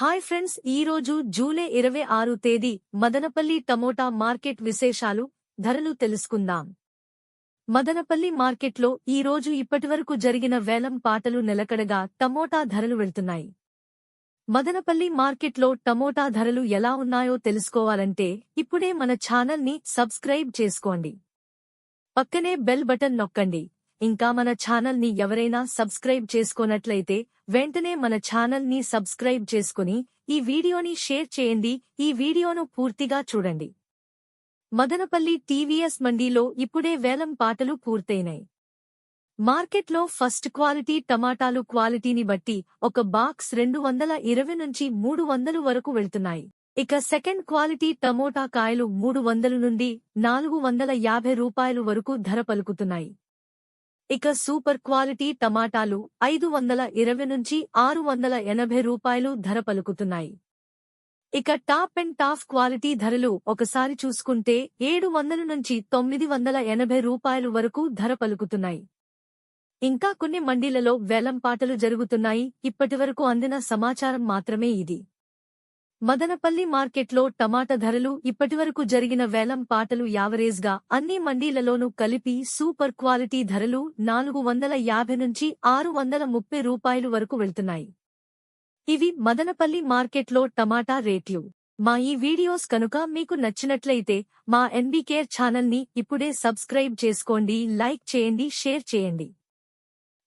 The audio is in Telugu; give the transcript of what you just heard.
హాయ్ ఫ్రెండ్స్ ఈ రోజు జూలై ఇరవై ఆరు తేదీ మదనపల్లి టమోటా మార్కెట్ విశేషాలు ధరలు తెలుసుకుందాం. మదనపల్లి మార్కెట్లో ఈ రోజు ఇప్పటివరకు జరిగిన వేలం పాటలు నిలకడగా టమోటా ధరలు వెళ్తున్నాయి. మదనపల్లి మార్కెట్లో టమోటా ధరలు ఎలా ఉన్నాయో తెలుసుకోవాలంటే ఇప్పుడే మన ఛానల్ని సబ్స్క్రైబ్ చేసుకోండి. పక్కనే బెల్ బటన్ నొక్కండి. ఇంకా మన ఛానల్ని ఎవరైనా సబ్స్క్రైబ్ చేసుకోనట్లయితే వెంటనే మన ఛానల్ని సబ్స్క్రైబ్ చేసుకుని ఈ వీడియోని షేర్ చేయండి. ఈ వీడియోను పూర్తిగా చూడండి. మదనపల్లి టీవీఎస్ మండీలో ఇప్పుడే వేలం పాటలు పూర్తయినాయి. మార్కెట్లో ఫస్ట్ క్వాలిటీ టమాటాలు క్వాలిటీని బట్టి ఒక బాక్స్ రెండు వందల ఇరవై నుంచి మూడు వందలు వరకు వెళ్తున్నాయి. ఇక సెకండ్ క్వాలిటీ టమోటా కాయలు మూడు వందలు నుండి నాలుగు వందల యాభై రూపాయలు వరకు ధర పలుకుతున్నాయి. ఇక సూపర్ క్వాలిటీ టమాటాలు ఐదు వందల ఇరవై నుంచి ఆరు వందల ఎనభై రూపాయలు ధర పలుకుతున్నాయి. ఇక టాప్ అండ్ టాప్ క్వాలిటీ ధరలు ఒకసారి చూసుకుంటే ఏడు వందల నుంచి తొమ్మిది వందల ఎనభై రూపాయలు వరకు ధర పలుకుతున్నాయి. ఇంకా కొన్ని మండీలలో వేలంపాటలు జరుగుతున్నాయి. ఇప్పటివరకు అందిన సమాచారం మాత్రమే ఇది. మదనపల్లి మార్కెట్లో టమాటా ధరలు ఇప్పటివరకు జరిగిన వేలం పాటలు యావరేజ్గా అన్ని మండీలలోనూ కలిపి సూపర్ క్వాలిటీ ధరలు నాలుగు వందల యాభై నుంచి ఆరు వందల ముప్పై రూపాయలు వరకు వెళ్తున్నాయి. ఇవి మదనపల్లి మార్కెట్లో టమాటా రేట్లు. మా ఈ వీడియోస్ కనుక మీకు నచ్చినట్లయితే మా ఎన్బీకేర్ ఛానల్ని ఇప్పుడే సబ్స్క్రైబ్ చేసుకోండి లైక్ చేయండి షేర్ చేయండి.